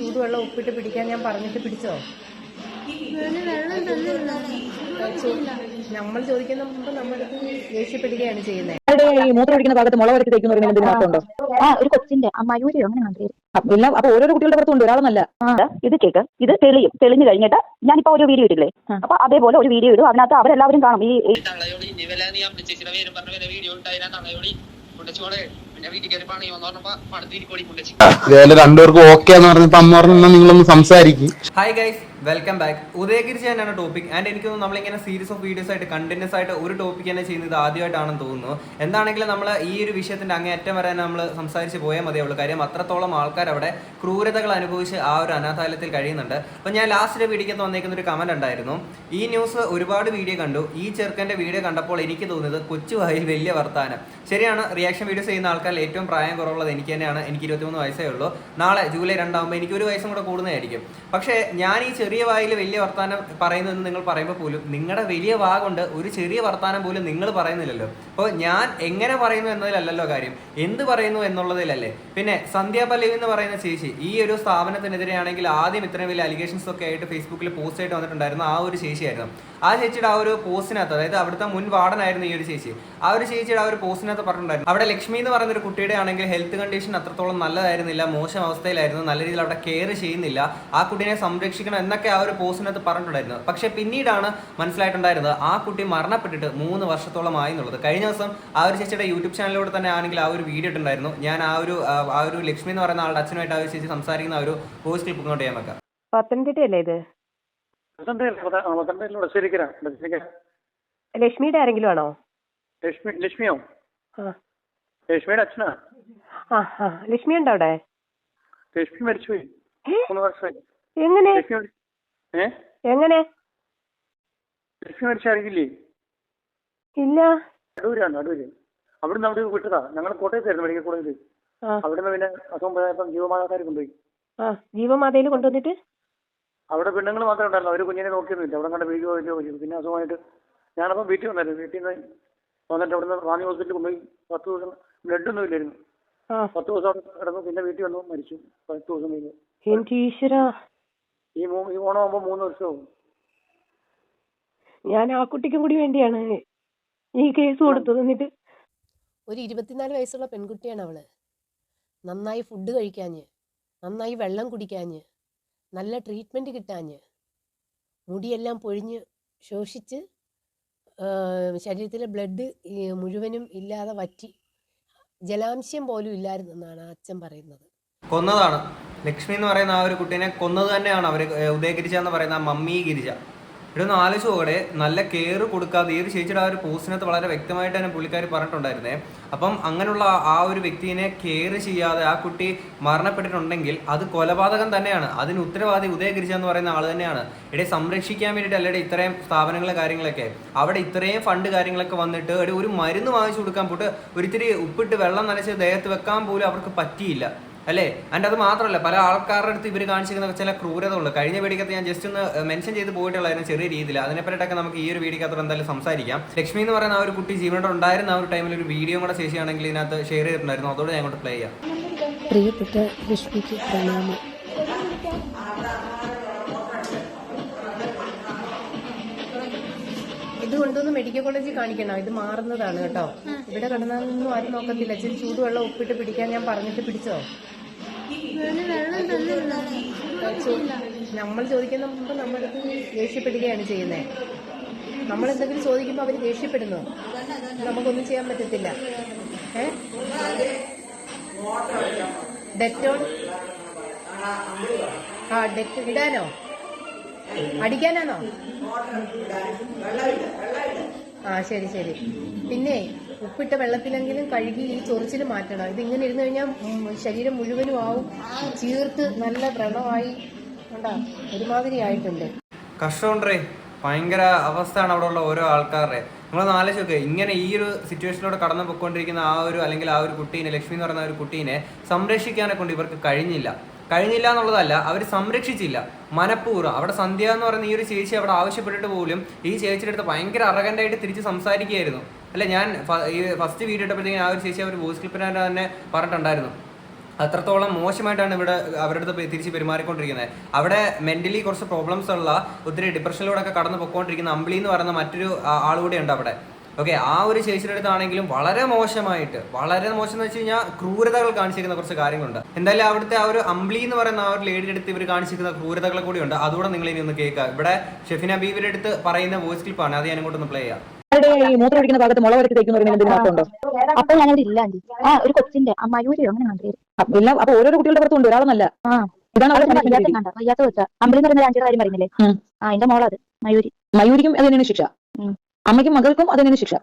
ചൂടുവെള്ളം ഉപ്പിട്ട് പിടിക്കാൻ ഞാൻ പറഞ്ഞിട്ട് പിടിച്ചോ? നമ്മൾ ചോദിക്കുന്ന മുമ്പ് നമ്മുടെ ദേഷ്യപ്പെടുകയാണ് ചെയ്യുന്നത് ഭാഗത്ത് എന്തെങ്കിലും മാറ്റമുണ്ടോ ആ ഒരു കൊച്ചിന്റെ അമ്മായൂരോ അങ്ങനെ അപ്പൊ എല്ലാം അപ്പൊ ഓരോ കുട്ടികളുടെ പുറത്തുണ്ട് ഒരാളെന്നല്ല ഇത് കേക്ക്. ഇത് തെളിയും. തെളിഞ്ഞു കഴിഞ്ഞിട്ട് ഞാനിപ്പോ ഒരു വീഡിയോ ഇടില്ലേ? അപ്പൊ അതേപോലെ ഒരു വീഡിയോ ഇടും. അതിനകത്ത് അവരെല്ലാവരും കാണും. ഈ രണ്ടുപേർക്കും ഓക്കെ എന്ന് പറഞ്ഞപ്പോ അമ്മ പറഞ്ഞു "എന്നാ നിങ്ങളൊന്ന് സംസാരിക്കും. Hi guys welcome back Udayagiri തന്നെയാണ് ടോപ്പിക് ആൻഡ് എനിക്ക് തോന്നുന്നു നമ്മളിങ്ങനെ സീരീസ് ഓഫ് വീഡിയോസ് ആയിട്ട് കണ്ടിന്യൂസ് ആയിട്ട് ഒരു ടോപ്പിക് തന്നെ ചെയ്യുന്നത് ആദ്യമായിട്ടാണെന്ന് തോന്നുന്നു. എന്താണെങ്കിലും നമ്മൾ ഈ ഒരു വിഷയത്തിന്റെ അങ്ങേയറ്റം വരെ നമ്മൾ സംസാരിച്ച് പോയാൽ മതിയാവുള്ളൂ കാര്യം അത്രത്തോളം ആൾക്കാർ അവിടെ ക്രൂരതകൾ അനുഭവിച്ച് ആ ഒരു അനാഥാലയത്തിൽ കഴിയുന്നുണ്ട്. അപ്പോൾ ഞാൻ ലാസ്റ്റ് വീഡിയോക്ക് വന്നേക്കുന്ന ഒരു കമന്റ് ഉണ്ടായിരുന്നു. ഈ ന്യൂസ് ഒരുപാട് വീഡിയോ കണ്ടു. ഈ ചെറുക്കന്റെ വീഡിയോ കണ്ടപ്പോൾ എനിക്ക് തോന്നിയത് കൊച്ചു വായിൽ വലിയ വർത്താനം. ശരിയാണ് റിയാക്ഷൻ വീഡിയോസ് ചെയ്യുന്ന ആൾക്കാരിൽ ഏറ്റവും പ്രായം കുറവുള്ളത് എനിക്ക് തന്നെയാണ്. എനിക്ക് ഇരുപത്തിമൂന്ന് വയസ്സേ ഉള്ളൂ. നാളെ ജൂലൈ രണ്ടാകുമ്പോൾ എനിക്ക് ഒരു വയസ്സും കൂടെ കൂടുന്നതായിരിക്കും. പക്ഷേ ഞാൻ ഈ ചെറിയ വായിൽ വലിയ വർത്താനം പറയുന്നതെന്ന് നിങ്ങൾ പറയുമ്പോൾ പോലും നിങ്ങളുടെ വലിയ വാ കൊണ്ട് ഒരു ചെറിയ വർത്താനം പോലും നിങ്ങൾ പറയുന്നില്ലല്ലോ. അപ്പോൾ ഞാൻ എങ്ങനെ പറയുന്നു എന്നതിലല്ലല്ലോ കാര്യം. എന്ത് പറയുന്നു എന്നുള്ളതിലല്ലേ. പിന്നെ സന്ധ്യ പല്ലവി എന്ന് പറയുന്ന ചേച്ചി ഈ ഒരു സ്ഥാപനത്തിനെതിരെയാണെങ്കിൽ ആദ്യം ഇത്രയും വലിയ അലിഗേഷൻസ് ഒക്കെ ആയിട്ട് ഫേസ്ബുക്കിൽ പോസ്റ്റ് ആയിട്ട് വന്നിട്ടുണ്ടായിരുന്നു. ആ ഒരു ചേച്ചിയായിരുന്നു ആ ചേച്ചിയുടെ ആ ഒരു പോസ്റ്റിനകത്ത് അതായത് അവിടുത്തെ മുൻ വാർഡനായിരുന്നു ഈ ഒരു ചേച്ചി. ആ ഒരു ചേച്ചിയുടെ ആ ഒരു പോസ്റ്റിനകത്ത് പറഞ്ഞിട്ടുണ്ടായിരുന്നു. അവിടെ ലക്ഷ്മി എന്ന് പറയുന്ന ഒരു കുട്ടിയുടെ ആണെങ്കിൽ ഹെൽത്ത് കണ്ടീഷൻ അത്രത്തോളം നല്ലതായിരുന്നില്ല മോശം അവസ്ഥയിലായിരുന്നു നല്ല രീതിയിൽ അവിടെ കെയർ ചെയ്യുന്നില്ല. ആ കുട്ടീനെ സംരക്ഷിക്കണം എന്നൊക്കെ ആ ഒരു പോസ്റ്റിനകത്ത് പറഞ്ഞിട്ടുണ്ടായിരുന്നത് പക്ഷെ പിന്നീടാണ് മനസ്സിലായിട്ടുണ്ടായിരുന്നത് ആ കുട്ടി മരണപ്പെട്ടിട്ട് മൂന്ന് വർഷത്തോളമായി എന്നുള്ളത്. കഴിഞ്ഞ ദിവസം ആ ഒരു ചേച്ചിയുടെ യൂട്യൂബ് ചാനലിലൂടെ തന്നെ ആണെങ്കിൽ ആ ഒരു വീഡിയോ ഇട്ടുണ്ടായിരുന്നു ഞാൻ ആ ഒരു ആ ഒരു ലക്ഷ്മി എന്ന് പറയുന്ന ആളുടെ അച്ഛനുമായിട്ട് ആ ഒരു ചേച്ചി സംസാരിക്കുന്ന ആ ഒരു പോസ്റ്റ് ക്ലിപ്പ് ഇങ്ങോട്ട് ചെയ്യാൻ വെക്കാം. പത്തനംതിട്ടയല്ലേ ഇത്? ലക്ഷ്മിയുടെ ആരെങ്കിലും ആണോ? ലക്ഷ്മി ലക്ഷ്മിയോ? ലക്ഷ്മിയുടെ അച്ഛനാ? ലക്ഷ്മി ഉണ്ടോ അവിടെ? ലക്ഷ്മി മരിച്ചുപോയി? മൂന്ന് വർഷമായി. എങ്ങനെ? എങ്ങനെ? ലക്ഷ്മി മരിച്ച അറിയില്ലേ ഇല്ല. അടൂരാണ് അടൂര്. അവിടുന്ന് അവിടെ വിട്ടതാ. ഞങ്ങൾ കോട്ടയത്തായിരുന്നു മെഡിക്കൽ കോളേജിൽ അവിടുന്ന് പിന്നെ അസുഖം പോയപ്പം ജീവമാതാക്കാർ കൊണ്ടുപോയി. ജീവമാതയിൽ കൊണ്ടുവന്നിട്ട്? അവിടെ പെണ്ണുങ്ങൾ മാത്രമേ ഉണ്ടായിരുന്നു? അവർ കുഞ്ഞിനെ നോക്കിയൊന്നുമില്ല. അവിടെ കണ്ട വീഡിയോ വീഡിയോ പിന്നെ അസുഖമായിട്ട്. ഞാനപ്പം വീട്ടിൽ വന്നായിരുന്നു. വീട്ടിൽ നിന്ന് വന്നിട്ട് അവിടുന്ന് റാന്നി ഹോസ്പിറ്റലിൽ കൊണ്ടുപോയി. പത്ത് ദിവസം ബ്ലഡ് ഒന്നും ഇല്ലായിരുന്നു പത്ത് ദിവസം കിടന്നു പിന്നെ വീട്ടിൽ വന്നു മരിച്ചു. പത്ത് ദിവസം കഴിഞ്ഞു. ഈ മൂ ഈ മൂന്ന് വർഷമാവും ഞാൻ ആ കുട്ടിക്കും കൂടി വേണ്ടിയാണ് ഈ കേസ് കൊടുത്തത്. എന്നിട്ട് ഒരു ഇരുപത്തിനാല് വയസ്സുള്ള പെൺകുട്ടിയാണ് അവൾ. നന്നായി ഫുഡ് കഴിക്കാഞ്ഞ് നന്നായി വെള്ളം കുടിക്കാഞ്ഞ് നല്ല ട്രീറ്റ്മെന്റ് കിട്ടാഞ്ഞ് മുടിയെല്ലാം പൊഴിഞ്ഞ് ശോഷിച്ച് ശരീരത്തിലെ ബ്ലഡ് മുഴുവനും ഇല്ലാതെ വറ്റി ജലാംശം പോലും ഇല്ലായിരുന്നെന്നാണ് അച്ഛൻ പറയുന്നത്. കൊന്നതാണ്. ലക്ഷ്മി എന്ന് പറയുന്ന ആ ഒരു കുട്ടീനെ കൊന്നത് തന്നെയാണ് അവർ ഉദയഗിരിജ എന്ന് പറയുന്ന ആ മമ്മി ഗിരിജ. ഇതൊന്ന് ആലോചിച്ച് നോക്കടെ നല്ല കെയർ കൊടുക്കാതെ ഈ ഒരു ചേച്ചിയുടെ ആ ഒരു പോസ്റ്റിനകത്ത് വളരെ വ്യക്തമായിട്ട് തന്നെ പുള്ളിക്കാർ പറഞ്ഞിട്ടുണ്ടായിരുന്നേ. അപ്പം അങ്ങനെയുള്ള ആ ഒരു വ്യക്തിയെ കെയർ ചെയ്യാതെ ആ കുട്ടി മരണപ്പെട്ടിട്ടുണ്ടെങ്കിൽ അത് കൊലപാതകം തന്നെയാണ്. അതിന് ഉത്തരവാദി ഉദയഗിരിജ എന്ന് പറയുന്ന ആൾ തന്നെയാണ്. ഇവിടെ സംരക്ഷിക്കാൻ വേണ്ടിയിട്ട് അല്ലെ ഇത്രയും സ്ഥാപനങ്ങൾ കാര്യങ്ങളൊക്കെ? അവിടെ ഇത്രയും ഫണ്ട് കാര്യങ്ങളൊക്കെ വന്നിട്ട് ഒരു മരുന്ന് വാങ്ങിച്ചു കൊടുക്കാൻ പോട്ട് ഒരിത്തിരി ഉപ്പിട്ട് വെള്ളം നനച്ച് ദേഹത്ത് വെക്കാൻ പോലും അവർക്ക് പറ്റിയില്ല. അല്ലേ? ആൻഡ് അത് മാത്രമല്ല പല ആൾക്കാരുടെ അടുത്ത് ഇവർ കാണിച്ചിരിക്കുന്ന ചില ക്രൂരതകളുണ്ട്. കഴിഞ്ഞ വീടിക്കകത്ത് ഞാൻ ജസ്റ്റ് ഒന്ന് മെൻഷൻ ചെയ്ത് പോയിട്ടുള്ളായിരുന്നു ചെറിയ രീതിയിൽ അതിനെപ്പറ്റിയിട്ടൊക്കെ നമുക്ക് ഈ ഒരു വീടിക്കകത്ത് എന്തായാലും സംസാരിക്കാം. ലക്ഷ്മി എന്ന് പറയുന്ന ആ ഒരു കുട്ടി ജീവനോട് ഉണ്ടായിരുന്ന ആ ഒരു ടൈമിൽ ഒരു വീഡിയോ കൂടെ ശേഷിയാണെങ്കിൽ ഇതിനകത്ത് ഷെയർ ചെയ്തിട്ടുണ്ടായിരുന്നു. അതോടെ ഞാൻ അങ്ങോട്ട് പ്ലേ ചെയ്യാം. പ്രിയപ്പെട്ട ലക്ഷ്മിക്ക് പ്രണാമം. ഇത് കൊണ്ടൊന്ന് മെഡിക്കൽ കോളേജിൽ കാണിക്കണം. ഇത് മാറുന്നതാണ് കേട്ടോ. ഇവിടെ കിടന്നൊന്നും ആരും നോക്കത്തില്ല. ഇച്ചിരി ചൂടുവെള്ളം ഉപ്പിട്ട് പിടിക്കാൻ ഞാൻ പറഞ്ഞിട്ട് പിടിച്ചോ? നമ്മൾ ചോദിക്കുന്ന മുമ്പ് നമ്മളടുത്ത് ദേഷ്യപ്പെടുകയാണ് ചെയ്യുന്നത് നമ്മൾ എന്തെങ്കിലും ചോദിക്കുമ്പോൾ അവർ ദേഷ്യപ്പെടുന്നു. നമുക്കൊന്നും ചെയ്യാൻ പറ്റത്തില്ല. ഏ? ഡെറ്റോൾ ആ ഡെറ്റ് ഇടാനോ? അടിക്കാനാണോ? ആ ശരി ശരി. പിന്നെ ഉപ്പിട്ട വെള്ളത്തിലെങ്കിലും കഴുകി ഈ ചൊറിച്ചിൽ മാറ്റണം. ഇത് ഇങ്ങനെ ഇരുന്ന് കഴിഞ്ഞാൽ ശരീരം മുഴുവനും ആവും. ചീർത്ത് നല്ല വ്രണമായി ഒരുമാതിരി ആയിട്ടുണ്ട്. കഷ്ടമുണ്ടേ ഭയങ്കര അവസ്ഥയാണ് അവിടെ ഉള്ള ഓരോ ആൾക്കാരുടെ. നമ്മളൊന്ന് ആലോചിച്ച് നോക്കുക ഇങ്ങനെ ഈ ഒരു സിറ്റുവേഷനിലൂടെ കടന്നു പോയിക്കൊണ്ടിരിക്കുന്ന ആ ഒരു അല്ലെങ്കിൽ ആ ഒരു കുട്ടീനെ ലക്ഷ്മി എന്ന് പറയുന്ന ഒരു കുട്ടീനെ സംരക്ഷിക്കാനെ കൊണ്ട് ഇവർക്ക് കഴിഞ്ഞില്ല. കഴിഞ്ഞില്ല എന്നുള്ളതല്ല അവർ സംരക്ഷിച്ചില്ല. മനഃപൂർവം. അവിടെ സന്ധ്യ എന്ന് പറയുന്ന ഈ ഒരു ചേച്ചി അവിടെ ആവശ്യപ്പെട്ടിട്ട് പോലും ഈ ചേച്ചിയുടെ അടുത്ത് ഭയങ്കര അറകന്റായിട്ട് തിരിച്ച് സംസാരിക്കുകയായിരുന്നു. അല്ല ഞാൻ ഈ ഫസ്റ്റ് വീഡിയോ ഇട്ടപ്പോഴത്തേക്കും ആ ഒരു ചേച്ചി അവർ വോയിസ് ക്ലിപ്പിനെ തന്നെ പറഞ്ഞിട്ടുണ്ടായിരുന്നു. അത്രത്തോളം മോശമായിട്ടാണ് ഇവിടെ അവരുടെ അടുത്ത് തിരിച്ച് പെരുമാറിക്കൊണ്ടിരിക്കുന്നത്. അവിടെ മെന്റലി കുറച്ച് പ്രോബ്ലംസ് ഉള്ള ഒത്തിരി ഡിപ്രഷനിലൂടെ ഒക്കെ കടന്നു പോയിക്കൊണ്ടിരിക്കുന്ന അമ്പിളി എന്ന് പറയുന്ന മറ്റൊരു ആളുകൂടെ ഉണ്ട് അവിടെ. ഓക്കെ ആ ഒരു ചേച്ചിയുടെ അടുത്താണെങ്കിലും വളരെ മോശമായിട്ട് വളരെ മോശം എന്ന് വെച്ച് കഴിഞ്ഞാൽ ക്രൂരതകൾ കാണിച്ചിരിക്കുന്ന കുറച്ച് കാര്യങ്ങളുണ്ട്. എന്തായാലും അവിടുത്തെ ആ ഒരു അംബ്ലി എന്ന് പറയുന്ന ആ ഒരു ലേഡിയുടെ അടുത്ത് ഇവർ കാണിച്ചിരിക്കുന്ന ക്രൂരതകൾ കൂടിയുണ്ട് അതുകൂടെ നിങ്ങൾ ഇനി ഒന്ന് കേൾക്കുക ഇവിടെ ഷെഫിന ബീവിയുടെ അടുത്ത് പറയുന്ന വോയിസ് ക്ലിപ്പാണ് അത് ഞാൻ ഇങ്ങോട്ടൊന്ന് പ്ലേ ചെയ്യാം. ഈ മൂത്രം ഒഴിക്കുന്ന ഭാഗത്ത് തേക്കുന്ന ഞാനവിടെ ഇല്ല ആ ഒരു കൊച്ചിന്റെ മയൂരിയോ അങ്ങനെ അപ്പൊ ഓരോ കുട്ടികളുടെ പുറത്തുണ്ട്. ഒരാളെന്നല്ല. ഇതാണ് വയ്യാത്ത അമ്പിളി എന്ന് പറയുന്ന കാര്യം പറയുന്നില്ലേ. ആ എന്റെ മോളത്. മയൂരി. മയൂരിക്കും അതിനാണ് ശിക്ഷ. അമ്മയ്ക്കും മകൾക്കും അത് തന്നെയാണ് ശിക്ഷ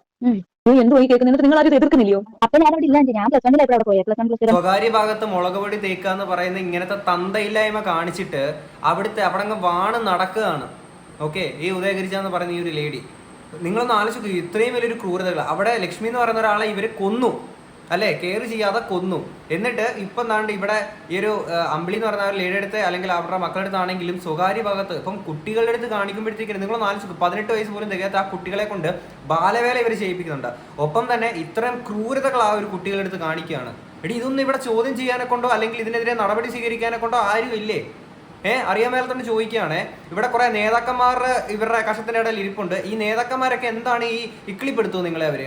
നീ എന്തോ ഈ കേൾക്കുന്നത് നിങ്ങൾ ആരും എതിർക്കുന്നില്ലയോ? അപ്പൊ ഇല്ല ആന്റി ഞാൻ പ്ലസ് വണ്ണിൽ അവിടെ പോയത് പ്ലസ് വൺ പ്ലസ് സ്വകാര്യ ഭാഗത്ത് മുളക് പൊടി തേക്കുക എന്ന് പറയുന്ന ഇങ്ങനത്തെ തന്തയില്ലായ്മ കാണിച്ചിട്ട് അവിടുത്തെ അവിടെ അങ്ങ് വാണ് നടക്കുകയാണ്. ഓക്കെ ഈ ഉദയഗിരിജ എന്ന് പറയുന്ന ഈ ഒരു ലേഡി നിങ്ങളൊന്ന് ആലോചിക്കൂ ഇത്രയും വലിയൊരു ക്രൂരതകൾ അവിടെ ലക്ഷ്മി എന്ന് പറയുന്ന ഒരാളെ ഇവർ കൊന്നു. അല്ലേ? കെയർ ചെയ്യാതെ കൊന്നു. എന്നിട്ട് ഇപ്പം എന്താണ്ട് ഇവിടെ ഈ ഒരു അമ്പിളി എന്ന് പറഞ്ഞ ഒരു ലേഡിയുടെ അടുത്ത് അല്ലെങ്കിൽ അവരുടെ മക്കളുടെ അടുത്താണെങ്കിലും സ്വകാര്യ ഭാഗത്ത് ഇപ്പം കുട്ടികളുടെ അടുത്ത് കാണിക്കുമ്പോഴത്തേക്കും നിങ്ങൾ നാല് പതിനെട്ട് വയസ്സ് പോലും തികയാത്ത ആ കുട്ടികളെ കൊണ്ട് ബാലവേല ഇവർ ചെയ്യിപ്പിക്കുന്നുണ്ട്. ഒപ്പം തന്നെ ഇത്തരം ക്രൂരതകൾ ആ ഒരു കുട്ടികളുടെ അടുത്ത് കാണിക്കുകയാണ്. എടി ഇതൊന്നും ഇവിടെ ചോദ്യം ചെയ്യാനെ കൊണ്ടോ അല്ലെങ്കിൽ ഇതിനെതിരെ നടപടി സ്വീകരിക്കാനെ കൊണ്ടോ ആരും ഇല്ലേ? ഏഹ് അറിയാൻ മേലെ തന്നെ ചോദിക്കുകയാണേ. ഇവിടെ കുറെ നേതാക്കന്മാർ ഇവരുടെ കഷത്തിന്റെ ഇടയിൽ ഇരിപ്പുണ്ട്. ഈ നേതാക്കന്മാരൊക്കെ എന്താണ് ഈ ഇക്കിളിപ്പെടുത്തുന്നത് നിങ്ങളെ അവർ?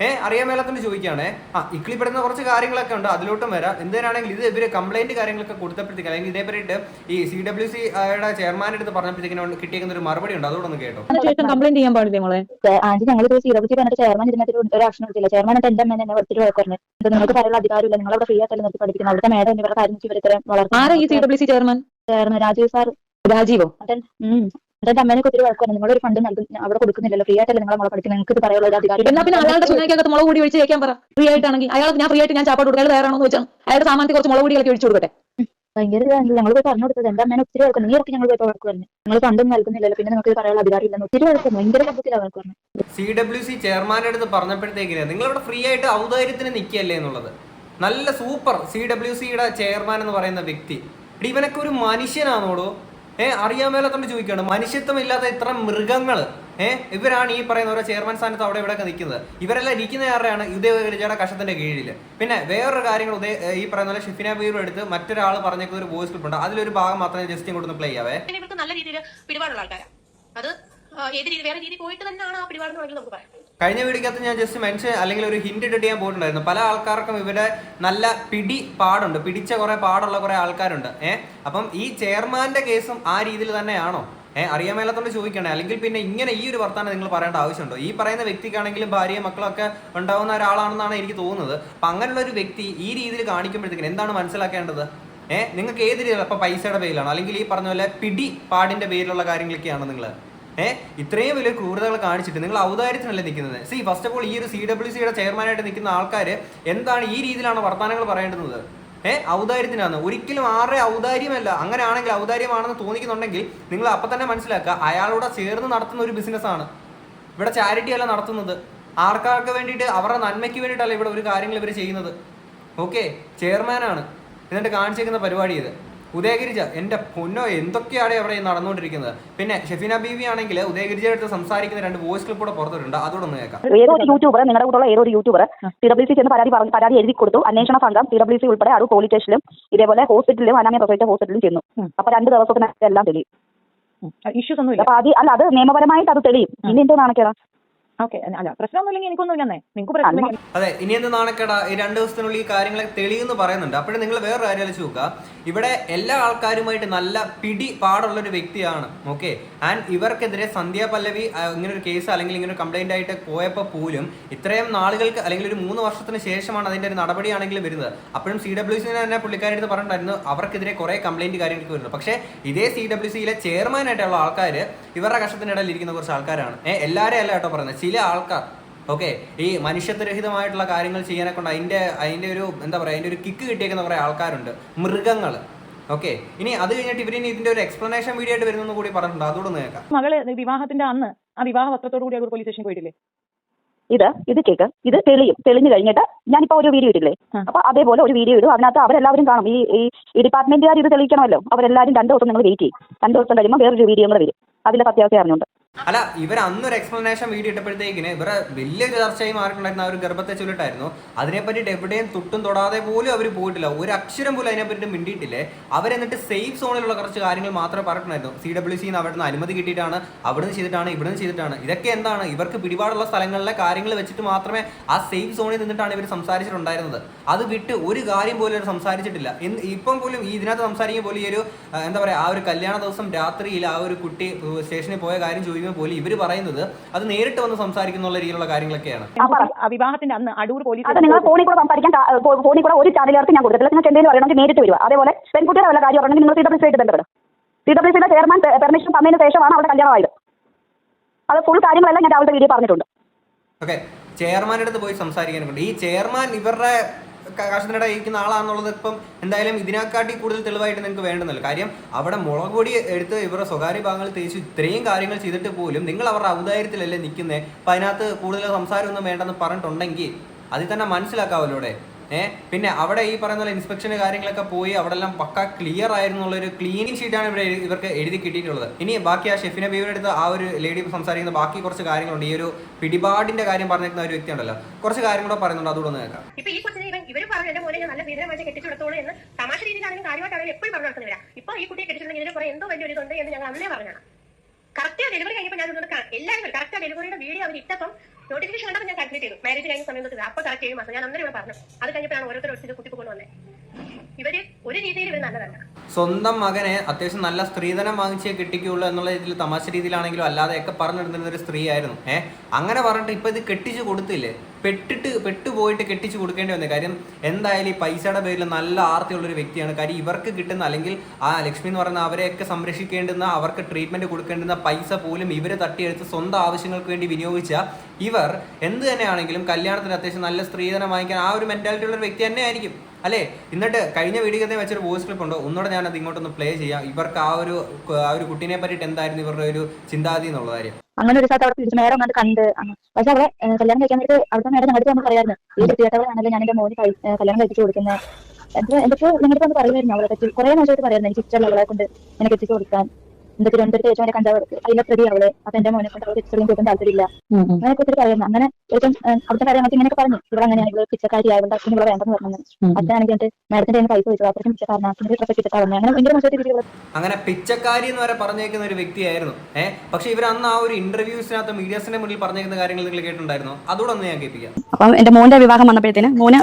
ഏഹ് അറിയാൻ മേലാത്തോണ്ട് ചോദിക്കുകയാണേ. ആ ഇക്കിളിപ്പെടുന്ന കുറച്ച് കാര്യങ്ങളൊക്കെ ഉണ്ട് അതിലോട്ടും വരാം. എന്തിനാണെങ്കിൽ ഇത് ഇവർ കംപ്ലൈന്റ് കാര്യങ്ങളൊക്കെ കൊടുത്തപ്പോഴത്തേക്ക് അല്ലെങ്കിൽ ഇതേ പറ്റിയിട്ട് ഈ സി ഡബ്ല്യു സി യുടെ ചെയർമാന്റെ അടുത്ത് പറഞ്ഞപ്പോഴത്തേക്കിനും കിട്ടിയേക്കുന്ന ഒരു മറുപടി ഉണ്ട് അതോടൊന്ന് കേട്ടോ. ശേഷം കംപ്ലൈന്റ് ചെയ്യാൻ പാടില്ല മോളെ? ആന്റി ഞങ്ങൾ സി സീറോബിച്ച് പറഞ്ഞിട്ട് ചെയർമാൻ ഇതിനകത്ത് ഒരു- ഒരു ആക്ഷൻ എടുത്തില്ല ചെയർമാൻ എന്റെ അമ്മ എന്നെ വെച്ചിട്ട് പറഞ്ഞു. ഇത് നിങ്ങൾക്ക് പറയാനുള്ള അധികാരമില്ല. നിങ്ങൾ അവിടെ ഫ്രീ ആയിട്ടല്ലേ നിർത്തി പഠിക്കുന്നത് അവിടുത്തെ മേഡം ഇവരുടെ കാര്യം ഇവരെ ഇത്രയും ആരാ ഈ C W C chairman chairman Rajeev sir രാജീവോ? എന്നിട്ട് അമ്മേനെ ഒത്തിരി വഴക്കാണ് നിങ്ങളൊരു ഫണ്ട് നൽകും അവിടെ കൊടുക്കുന്നില്ലല്ലോ. ഫ്രീ ആയിട്ടല്ലേ നിങ്ങളെ മോളെ പഠിക്കുന്നത് നിങ്ങൾക്ക് ഇത് പറയാനുള്ള ഒരു അധികാരം എന്നാ പിന്നെ അയാളുടെ ചുനാക്കകത്ത് മുളക് കൂടി ഒഴിച്ച് കഴിക്കാൻ പറ. ഫ്രീ ആയിട്ടാണെങ്കിൽ അയാൾ ഞാൻ ഫ്രീ ആയിട്ട് ഞാൻ ചാപ്പാട് കൊടുക്കാൻ തയ്യാറാണോ എന്ന് വെച്ചാൽ അയാളുടെ സാമാനത്തിൽ കുറച്ച് മുളക് കൂടികളൊക്കെ ഒഴിച്ചു കൊടുക്കട്ടെ. ഭയങ്കര ഞങ്ങൾ പോയി പറഞ്ഞു കൊടുത്തത്. എന്റെ അമ്മേനെ ഒത്തിരി വഴക്കുന്നു നീ ഒക്കെ ഞങ്ങൾ പോയി വഴക്ക് പറഞ്ഞു. നിങ്ങൾ ഫണ്ടും നൽകുന്നില്ലല്ലോ. പിന്നെ നിങ്ങൾക്ക് പറയാനുള്ള അധികാരം ഇല്ലെന്ന് ഒത്തിരി വഴക്കുന്നു ഭയങ്കര ശബ്ദത്തിലാണ് വഴക്ക് പറഞ്ഞു സി ഡബ്ല്യു സി ചെയർമാന്റെ അടുത്ത് പറഞ്ഞപ്പോഴത്തേക്കിന് നിങ്ങളിവിടെ ഫ്രീ ആയിട്ട് ഔദാര്യത്തിന് നിൽക്കുകയല്ലേ എന്നുള്ളത്. നല്ല സൂപ്പർ സി ഡബ്ല്യു സിയുടെ ചെയർമാൻ എന്ന് പറയുന്ന വ്യക്തി. എടി ഇവനൊക്കെ ഒരു മനുഷ്യനാണോടോ ഏ അറിയാൻ മേലത്തോണ്ട് ചോദിക്കുകയാണ്. മനുഷ്യത്വം ഇല്ലാത്ത ഇത്ര മൃഗങ്ങൾ ഏ ഇവരാണ് ഈ പറയുന്ന ഓരോ ചെയർമാൻ സ്ഥാനത്ത് അവിടെ ഇവിടെ നിൽക്കുന്നത്. ഇവരെല്ലാം ഇരിക്കുന്ന ആരെയാണ് ഉദയഗിരിജയുടെ കഷത്തിന്റെ കീഴിൽ പിന്നെ വേറൊരു കാര്യങ്ങൾ ഈ പറയുന്ന പോലെ ഷിഫിന ബീറും എടുത്ത് മറ്റൊരാൾ പറഞ്ഞേക്കുന്ന ഒരു വോയിസ് ക്ലിപ്പ് ഉണ്ട്. അതിലൊരു ഭാഗം മാത്രമേ ജസ്റ്റ് ഇങ്ങോട്ട് പ്ലേ ആവേ ഇവർക്ക് നല്ല രീതിയിൽ പിടിപാടുള്ള ആൾക്കാരാണ് അത് ഏത് രീതി വേറെ രീതി പോയിട്ട് തന്നെയാണ് ആ പിടിപാടെന്ന് വേണമെങ്കിൽ നമുക്ക് പറയാം. കഴിഞ്ഞ വീഡിയോക്കകത്ത് ഞാൻ ജസ്റ്റ് മെൻഷൻ അല്ലെങ്കിൽ ഒരു ഹിന്റ് ഇട്ടിട്ട് ഞാൻ പോയിട്ടുണ്ടായിരുന്നു. പല ആൾക്കാർക്കും ഇവിടെ നല്ല പിടി പാടുണ്ട്. പിടിച്ച കുറെ പാടുള്ള കുറെ ആൾക്കാരുണ്ട്. ഏഹ് അപ്പം ഈ ചെയർമാന്റെ കേസും ആ രീതിയിൽ തന്നെയാണോ? ഏഹ് അറിയാൻ മേലാത്തോണ്ട് ചോദിക്കണേ. അല്ലെങ്കിൽ പിന്നെ ഇങ്ങനെ ഈ ഒരു വർത്താനം നിങ്ങൾ പറയേണ്ട ആവശ്യമുണ്ടോ? ഈ പറയുന്ന വ്യക്തിക്കാണെങ്കിലും ഭാര്യയും മക്കളൊക്കെ ഉണ്ടാവുന്ന ഒരാളാണെന്നാണ് എനിക്ക് തോന്നുന്നത്. അപ്പം അങ്ങനെയുള്ള ഒരു വ്യക്തി ഈ രീതിയിൽ കാണിക്കുമ്പോഴത്തേക്കും എന്താണ് മനസ്സിലാക്കേണ്ടത്? ഏഹ് നിങ്ങൾക്ക് ഏത് രീതിയിലാണ് അപ്പോൾ പൈസയുടെ പേരിലാണോ? അല്ലെങ്കിൽ ഈ പറഞ്ഞ പോലെ പിടി പാടിന്റെ പേരിലുള്ള കാര്യങ്ങളൊക്കെയാണോ നിങ്ങൾ ഏഹ് ഇത്രയും വലിയ ക്രൂരതകൾ കാണിച്ചിട്ട് നിങ്ങൾ ഔദാര്യത്തിനല്ലേ നിൽക്കുന്നത്? സി ഫസ്റ്റ് ഓഫ് ഓൾ ഈ ഒരു സി ഡബ്ല്യു സിയുടെ ചെയർമാനായിട്ട് നിൽക്കുന്ന ആൾക്കാർ എന്താണ് ഈ രീതിയിലാണ് വർത്തമാനങ്ങൾ പറയേണ്ടുന്നത്? ഏഹ് ഔദാര്യത്തിനാണ്. ഒരിക്കലും ആരുടെ ഔദാര്യമല്ല. അങ്ങനെയാണെങ്കിൽ ഔദാര്യമാണെന്ന് തോന്നിക്കുന്നുണ്ടെങ്കിൽ നിങ്ങൾ അപ്പം തന്നെ മനസ്സിലാക്കുക അയാളോട് ചേർന്ന് നടത്തുന്ന ഒരു ബിസിനസ്സാണ് ഇവിടെ ചാരിറ്റി അല്ല നടത്തുന്നത്. ആർക്കാർക്ക് വേണ്ടിയിട്ട്? അവരുടെ നന്മയ്ക്ക് വേണ്ടിയിട്ടല്ല ഇവിടെ ഒരു കാര്യങ്ങൾ ഇവർ ചെയ്യുന്നത്. ഓക്കെ ചെയർമാനാണ് എന്നിട്ട് കാണിച്ചേക്കുന്ന പരിപാടി ഇത്. ഉദയഗിരിജ എന്റെ പൊന്നോ എന്തൊക്കെയാണ് അവിടെ നടന്നുകൊണ്ടിരിക്കുന്നത്? പിന്നെ ഷെഫീന ബീവി ആണെങ്കിൽ ഉദയഗിരിജ അടുത്ത് സംസാരിക്കുന്ന രണ്ട് വോയിസ് ക്ലിപ്പ് കൂടെ പുറത്തുണ്ട് അതോടെ ഒന്ന് കേൾക്കാം. ഏതോ ഒരു യൂട്യൂബർ നിങ്ങളുടെ കൂടെ ഏതോ ഒരു യൂട്യൂബർ സി ഡബ്ല്യു സി ചെന്ന് പരാതി പറഞ്ഞു പരാതി എഴുതി കൊടുത്തു. അന്വേഷണ സംഘം സി ഡബ്ല്യു സി ഉൾപ്പെടെ അടൂർ പോലീസ് സ്റ്റേഷനിലും ഇതേപോലെ ഹോസ്പിറ്റലിലും അനാമിയ പ്രൊഫൈറ്റ് ഹോസ്പിറ്റലിലും ചെന്നു. അപ്പൊ രണ്ട് ദിവസത്തിനകത്ത് എല്ലാം തെളിയും. ഇഷ്യൂസ് ഒന്നും ഇല്ല അപ്പൊ അത് അല്ല അത് നിയമപരമായിട്ട് അത് തെളിയും. ഇനി എന്തോ നാണക്കേടാ? ഓക്കെ അല്ല പ്രശ്നമൊന്നുമില്ലെങ്കിൽ എനിക്കൊന്നും ഇല്ലെന്നേ. നിങ്ങൾക്ക് പ്രശ്നം അതെ ഇനി എന്ത് നാണക്കേടാ? ഈ രണ്ട് ദിവസത്തിനുള്ളിൽ ഈ കാര്യങ്ങളെ തെളിയെന്ന് പറയുന്നുണ്ട്. അപ്പോഴും നിങ്ങൾ വേറെ കാര്യം ആലോചിച്ച് നോക്കുക. ഇവിടെ എല്ലാ ആൾക്കാരുമായിട്ട് നല്ല പിടി പാടുള്ള ഒരു വ്യക്തിയാണ് ഓക്കെ? ആൻഡ് ഇവർക്കെതിരെ സന്ധ്യ പല്ലവി ഇങ്ങനെ ഒരു കേസ് അല്ലെങ്കിൽ ഇങ്ങനെ ഒരു കംപ്ലൈന്റ് ആയിട്ട് പോയപ്പോൾ പോലും ഇത്രയും നാളുകൾക്ക് അല്ലെങ്കിൽ ഒരു മൂന്ന് വർഷത്തിന് ശേഷമാണ് അതിന്റെ ഒരു നടപടിയാണെങ്കിലും വരുന്നത്. അപ്പോഴും സി ഡബ്ല്യു സി തന്നെ പുള്ളിക്കാരുടെ പറഞ്ഞിട്ടുണ്ടായിരുന്നു അവർക്കെതിരെ കുറേ കംപ്ലൈന്റ് കാര്യങ്ങൾക്ക് വരുന്നത് പക്ഷേ ഇതേ സി ഡബ്ല്യു സിയിലെ ചെയർമാൻ ആയിട്ടുള്ള ആൾക്കാർ ഇവരുടെ കഷ്ടത്തിനിടയിൽ ഇരിക്കുന്ന കുറച്ച് ആൾക്കാരാണ്. ഏഹ് അല്ല കേട്ടോ പറയുന്നത്. ചില ആൾക്കാർ ഓക്കെ ഈ മനുഷ്യത്വരഹിതമായിട്ടുള്ള കാര്യങ്ങൾ ചെയ്യാനെ കൊണ്ട് അതിന്റെ അതിന്റെ ഒരു എന്താ പറയുക അതിന്റെ ഒരു കിക്ക് കിട്ടിയേക്കുന്ന കുറെ ആൾക്കാരുണ്ട്. മൃഗങ്ങൾ ഓക്കെ ഇനി അത് കഴിഞ്ഞിട്ട് ഇവരിനി ഇതിന്റെ ഒരു എക്സ്പ്ലനേഷൻ വീഡിയോ ആയിട്ട് വരുന്നു കൂടി പറഞ്ഞിട്ടുണ്ട്. അതോടെ ഒന്ന് കേൾക്കാം. മകൾ വിവാഹത്തിന്റെ അന്ന് ആ വിവാഹ വസ്ത്രത്തോടു കൂടി അവർ പോലീസ് സ്റ്റേഷനിൽ പോയിട്ടില്ലേ? ഇത് ഇത് കേക്ക് ഇത് തെളിയും തെളിഞ്ഞു കഴിഞ്ഞിട്ട് ഞാനിപ്പോ ഒരു വീഡിയോ ഇട്ടില്ലേ ആ. അപ്പൊ അതേപോലെ ഒരു വീഡിയോ ഇടും. അതിനകത്ത് അവരെല്ലാവരും കാണും. ഈ ഈ ഡിപ്പാർട്ട്മെന്റുകാർ ഇത് തെളിയിക്കണമല്ലോ. അവരെല്ലാവരും രണ്ടു ദിവസം നിങ്ങൾ വെയിറ്റ് ചെയ്യും. രണ്ടു ദിവസം കഴിയുമ്പോൾ വേറൊരു വീഡിയോ കൂടെ വരും. അതിന്റെ സത്യാവസ്ഥ അറിഞ്ഞുണ്ട് അല്ല ഇവർ അന്നൊരു എക്സ്പ്ലനേഷൻ വീഡിയോ ഇട്ടപ്പോഴത്തേക്കിന് ഇവരെ വലിയൊരു ചർച്ചയായി മാറിയിട്ടുണ്ടായിരുന്ന ആ ഒരു ഗർഭത്തെ ചൊല്ലിട്ടായിരുന്നു അതിനെപ്പറ്റിയിട്ട് എവിടെയും തൊട്ടും തൊടാതെ പോലും അവർ പോയിട്ടില്ല. ഒരു അക്ഷരം പോലും അതിനെപ്പറ്റി മിണ്ടിയിട്ടില്ലേ? അവരെന്നിട്ട് സേഫ് സോണിലുള്ള കുറച്ച് കാര്യങ്ങൾ മാത്രമേ പറഞ്ഞിട്ടുണ്ടായിരുന്നു സി ഡബ്ല്യു സിന്ന് അവിടെ നിന്ന് അനുമതി കിട്ടിയിട്ടാണ് അവിടെ നിന്ന് ചെയ്തിട്ടാണ് ഇവിടെ നിന്ന് ചെയ്തിട്ടാണ്. ഇതൊക്കെ എന്താണ്? ഇവർക്ക് പിടിപാടുള്ള സ്ഥലങ്ങളിലെ കാര്യങ്ങൾ വെച്ചിട്ട് മാത്രമേ ആ സേഫ് സോണിൽ നിന്നിട്ടാണ് ഇവർ സംസാരിച്ചിട്ടുണ്ടായിരുന്നത്. അത് വിട്ട് ഒരു കാര്യം പോലും അവർ സംസാരിച്ചിട്ടില്ല. ഇപ്പം പോലും ഈ ഇതിനകത്ത് സംസാരിക്കുമ്പോൾ ഈ ഒരു എന്താ പറയുക ആ ഒരു കല്യാണ ദിവസം രാത്രിയിൽ ആ ഒരു കുട്ടി സ്റ്റേഷനിൽ പോയ കാര്യം ചോദിക്കുമ്പോൾ പോലും ഇവർ പറയുന്നത് അത് നേരിട്ട് വന്ന് സംസാരിക്കുന്ന രീതിയിലുള്ള കാര്യങ്ങളൊക്കെയാണ്. ആ, പറ. വിവാഹത്തിന്റെ അന്ന് അടൂർ പോലീസ് അത് നിങ്ങൾ ഫോണിൽ കൂടെ സംസാരിക്കാൻ ഫോണിൽ കൂടെ ഒരു ചാനലുകാർക്ക് ഞാൻ കൊടുത്തിട്ടില്ല. നിങ്ങൾക്ക് എന്തെങ്കിലും അറിയണമെങ്കിൽ നേരിട്ട് വരിക. അതേപോലെ പെൺകുട്ടിയുടെ വല്ല കാര്യം പറഞ്ഞാൽ നിങ്ങൾ സി ഡബ്ല്യു ആയിട്ട് ബന്ധപ്പെടും. സി ഡബ്ല്യു ചെയർമാൻ പെർമിഷൻ തന്നതിന് ശേഷമാണ് അവിടെ കല്യാണമായത്. അത് ഫുൾ കാര്യങ്ങളെല്ലാം ഞാൻ രാവിലത്തെ വീഡിയോ പറഞ്ഞിട്ടുണ്ട്. ഓക്കെ ചെയർമാന്റെ അടുത്ത് പോയി സംസാരിക്കാനുണ്ട് ഈ ചെയർമാൻ ഇവരുടെ ക- കഷത്തിനിടെ ഇരിക്കുന്ന ആളാണെന്നുള്ളത് ഇപ്പം എന്തായാലും ഇതിനെക്കാട്ടി കൂടുതൽ തെളിവായിട്ട് നിങ്ങൾക്ക് വേണ്ടെന്നല്ല. കാര്യം അവിടെ മുളക് പൊടി എടുത്ത് ഇവരുടെ സ്വകാര്യ ഭാഗങ്ങൾ തേച്ച് ഇത്രയും കാര്യങ്ങൾ ചെയ്തിട്ട് പോലും നിങ്ങൾ അവരുടെ ഔദാര്യത്തിലല്ലേ നിൽക്കുന്നത് അപ്പം അതിനകത്ത് കൂടുതൽ സംസാരമൊന്നും വേണ്ടെന്ന് പറഞ്ഞിട്ടുണ്ടെങ്കിൽ അതിൽ തന്നെ മനസ്സിലാക്കാമല്ലോ ഇവിടെ ഏഹ് പിന്നെ അവിടെ ഈ പറയുന്ന പോലെ ഇൻസ്പെക്ഷന് കാര്യങ്ങളൊക്കെ പോയി അവിടെ എല്ലാം പക്ക ക്ലിയർ ആയിരുന്നുള്ള ഒരു ക്ലീനിങ് ഷീറ്റാണ് ഇവിടെ ഇവർക്ക് എഴുതി കിട്ടിയിട്ടുള്ളത്. ഇനി ബാക്കി ആ ഷെഫിനെ ബീവിടെ അടുത്ത് ആ ഒരു ലേഡി സംസാരിക്കുന്ന ബാക്കി കുറച്ച് കാര്യങ്ങളുണ്ട്. ഈ ഒരു പിടിപാടിന്റെ കാര്യം പറഞ്ഞിരിക്കുന്ന ഒരു വ്യക്തി ഉണ്ടല്ലോ കുറച്ച് കാര്യങ്ങളോ പറയുന്നുണ്ട്. അതുകൂടെ ഒന്ന് കേൾക്കാം. പറഞ്ഞു എന്റെ മോനെ ഞാൻ നല്ല ഭീകരമായിട്ട് കെട്ടിച്ചു കൊടുത്തോളൂ എന്ന് തമാശ രീതിയിലാണെങ്കിലും കാര്യമായിട്ടാണെങ്കിലും എപ്പോഴും പറഞ്ഞു നടക്കുന്നില്ല. ഇപ്പൊ ഈ കുട്ടിയെ കെട്ടിച്ചിട്ടുണ്ടെങ്കിൽ ഇതിന് കുറെ എന്തോ വലിയ ഒരു ഇതുണ്ട് എന്ന് ഞങ്ങൾ അന്നേ പറഞ്ഞാണ് കറക്റ്റ് ഡെലിവറി കഴിഞ്ഞപ്പോൾ ഞാൻ ഇതൊന്ന് എല്ലാവരും കറക്റ്റ് ഡെലിവറിയുടെ വീഡിയോ അവർ ഇട്ടപ്പം നോട്ടിഫിക്കേഷൻ കണ്ടപ്പോൾ ഞാൻ കാൽക്കുലേറ്റ് ചെയ്തു. മാരേജ് കഴിഞ്ഞ സമയത്ത് അപ്പൊ കറക്റ്റ് ഏഴ് മാസം. ഞാൻ അന്നേരം ഇവിടെ പറഞ്ഞു. അത് കഴിഞ്ഞപ്പോഴാണ് ഓരോരുത്തർ ഒരു കുട്ടി കൊണ്ടുവന്നത് ഇവർ ഒരു രീതിയിൽ ഇവർ നല്ലതല്ല സ്വന്തം മകനെ അത്യാവശ്യം നല്ല സ്ത്രീധനം വാങ്ങിച്ചേ കിട്ടിക്കുള്ളൂ എന്നുള്ള രീതിയിൽ തമാശ രീതിയിലാണെങ്കിലും അല്ലാതെയൊക്കെ പറഞ്ഞിരുന്നിരുന്ന ഒരു സ്ത്രീ ആയിരുന്നു ഏഹ് അങ്ങനെ പറഞ്ഞിട്ട് ഇപ്പൊ ഇത് കെട്ടിച്ചു കൊടുത്തില്ലേ? പെട്ടിട്ട് പെട്ടുപോയിട്ട് കെട്ടിച്ചു കൊടുക്കേണ്ടി വന്നത് കാര്യം എന്തായാലും ഈ പൈസയുടെ പേരിൽ നല്ല ആർത്തിയുള്ള ഒരു വ്യക്തിയാണ്. കാര്യം ഇവർക്ക് കിട്ടുന്ന അല്ലെങ്കിൽ ആ ലക്ഷ്മി എന്ന് പറയുന്ന അവരെയൊക്കെ സംരക്ഷിക്കേണ്ടുന്ന അവർക്ക് ട്രീറ്റ്മെന്റ് കൊടുക്കേണ്ടുന്ന പൈസ പോലും ഇവർ തട്ടിയെടുത്ത് സ്വന്തം ആവശ്യങ്ങൾക്ക് വേണ്ടി വിനിയോഗിച്ച ഇവർ എന്ത് തന്നെയാണെങ്കിലും കല്യാണത്തിന് അത്യാവശ്യം നല്ല സ്ത്രീധനം വാങ്ങിക്കാൻ ആ ഒരു മെന്റാലിറ്റി ഉള്ള ഒരു വ്യക്തി തന്നെ ആയിരിക്കും അല്ലേ? എന്നിട്ട് കഴിഞ്ഞ വീഡിയോത്തെ വെച്ചൊരു വോയിസ് ക്ലിപ്പ് ഉണ്ടോ. ഒന്നുകൂടെ ഞാനത് ഇങ്ങോട്ടൊന്ന് പ്ലേ ചെയ്യാം. ഇവർക്ക് ആ ഒരു ആ ഒരു കുട്ടീനെ പറ്റിയിട്ട് എന്തായിരുന്നു ഇവരുടെ ഒരു ചിന്താഗതി എന്നുള്ള കാര്യം. അങ്ങനെ ഒരു സ്ഥലത്ത് അവിടെ തിരിച്ച് മേഡം കണ്ട് പക്ഷെ അവിടെ കല്യാണം കഴിക്കാൻ നേരത്ത് അവിടുത്തെ നേരെ ഞങ്ങളുടെ നമ്മൾ പറയായിരുന്നു. ഈ വൃത്തികെട്ടവളാണല്ലോ ഞാൻ എന്റെ മോന് കല്യാണം കഴിച്ചു കൊടുക്കുന്നത്. എന്തൊക്കെ നിങ്ങളുടെ ഒന്ന് പറയുമായിരുന്നു അവളെ പറ്റി. കുറെ മോശമായിട്ട് പറയായിരുന്നു എനിക്ക് ഇഷ്ടമുള്ള അവളെ കൊണ്ട് എനിക്ക് എത്തിച്ചു കൊടുക്കാൻ. എന്താ തിരുവനന്തപുരത്ത് ഏറ്റവും എന്നെ കണ്ടവർക്ക് അതിലെ പ്രതി അവൾ അപ്പൊ എന്റെ മോനെ കൊണ്ട് അവൾക്ക് ഇഷ്ടം കൂട്ടാൻ താല്പര്യമില്ല. അങ്ങനെയൊക്കെ ഒത്തിരി പറയുന്നു അങ്ങനെ ഏറ്റവും അവിടുത്തെ കാര്യങ്ങൾക്ക് ഇങ്ങനെയൊക്കെ പറഞ്ഞു. ഇവിടെ അങ്ങനെയാണ് ഇവിടെ പിച്ചക്കാരി ആയതുകൊണ്ട് അച്ഛൻ ഇവിടെ വേണ്ടെന്ന് പറഞ്ഞു അച്ഛനാണെങ്കിൽ എന്നിട്ട് മാഡത്തിന്റെ കയ്യിൽ പൈസ വെച്ചു അത്രയ്ക്കും പിച്ചക്കാരനാ. ഇട്ടിട്ടാ വന്നത് അങ്ങനെ ഭയങ്കര മോശമായിട്ട് രീതിയിൽ അങ്ങനെ പിച്ചക്കാരി എന്ന് വരെ പറഞ്ഞേക്കുന്ന ഒരു വ്യക്തിയായിരുന്നു. ഏഹ് പക്ഷെ ഇവർ അന്ന് ആ ഒരു ഇന്റർവ്യൂസിനകത്ത് മീഡിയസിന്റെ മുന്നിൽ പറഞ്ഞേക്കുന്ന കാര്യങ്ങൾ നിങ്ങൾ കേട്ടിട്ടുണ്ടായിരുന്നു? അതോടൊന്ന് ഞാൻ കേൾപ്പിക്കാം. അപ്പം എന്റെ മോന്റെ വിവാഹം വന്നപ്പോഴത്തേന് മോന്